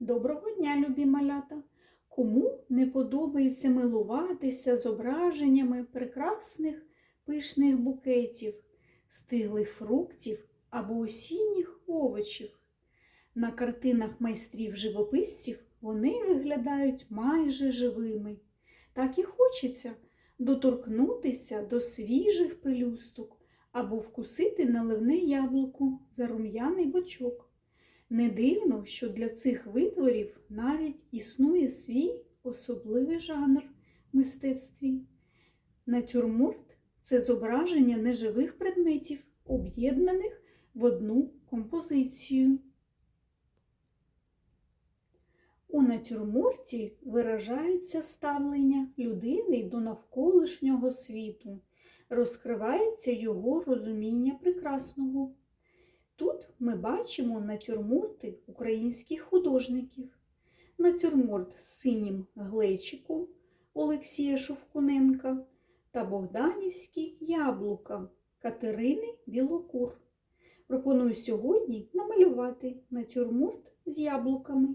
Доброго дня, любі малята! Кому не подобається милуватися зображеннями прекрасних пишних букетів, стиглих фруктів або осінніх овочів? На картинах майстрів-живописців вони виглядають майже живими. Так і хочеться доторкнутися до свіжих пелюсток або вкусити наливне яблуко за рум'яний бочок. Не дивно, що для цих витворів навіть існує свій особливий жанр мистецтві. Натюрморт це зображення неживих предметів, об'єднаних в одну композицію. У натюрморті виражається ставлення людини до навколишнього світу, розкривається його розуміння прекрасного. Ми бачимо натюрморти українських художників. Натюрморт з синім глечиком Олексія Шовкуненка та Богданівські яблука Катерини Білокур. Пропоную сьогодні намалювати натюрморт з яблуками.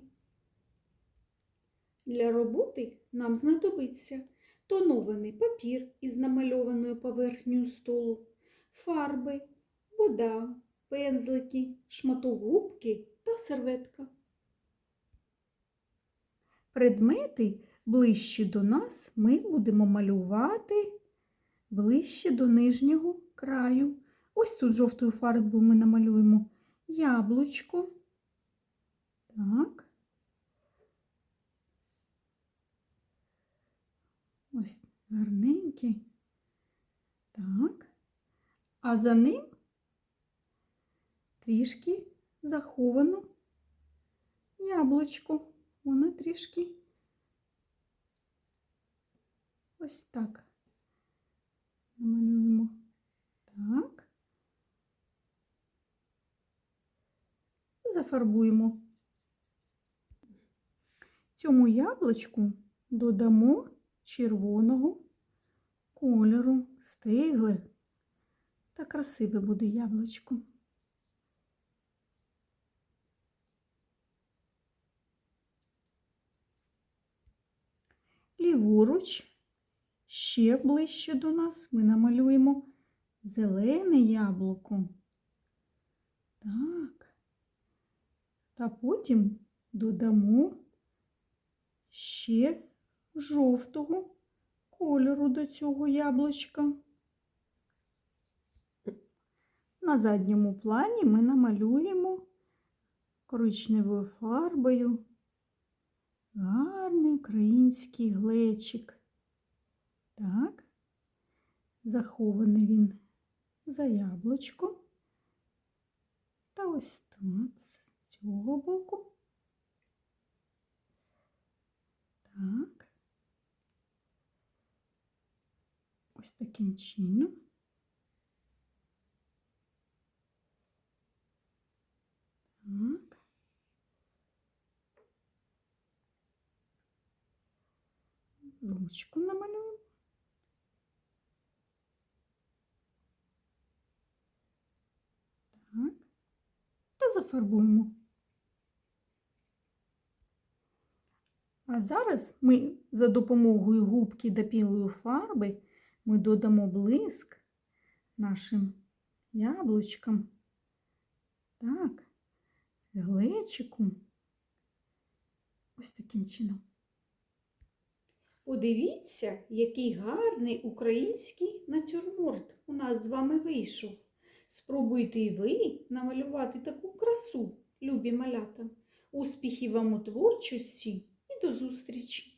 Для роботи нам знадобиться тонований папір із намальованою поверхнею столу, фарби, вода, пензлики, шматок губки та серветка. Предмети ближче до нас ми будемо малювати ближче до нижнього краю. Ось тут жовтою фарбою ми намалюємо яблучко. Так. Ось гарненьке. Так. А за ним трішки заховано яблучко. Воно трішки ось так. Намалюємо так. Зафарбуємо. Цьому яблучку додамо червоного кольору, стигле та красиве буде яблучко. Ліворуч, ще ближче до нас ми намалюємо зелене яблуко. Так. Та потім додамо ще жовтого кольору до цього яблучка. На задньому плані ми намалюємо коричневою фарбою гарний український глечик. Так, захований він за яблучком. Та ось тут, з цього боку. Так. Ось таким чином. Так. Ручку намалюємо. Так. Та зафарбуємо. А зараз ми за допомогою губки та білої фарби ми додамо блиск нашим яблучкам. Так, глечику. Ось таким чином. Подивіться, який гарний український натюрморт у нас з вами вийшов. Спробуйте і ви намалювати таку красу, любі малята. Успіхів вам у творчості і до зустрічі!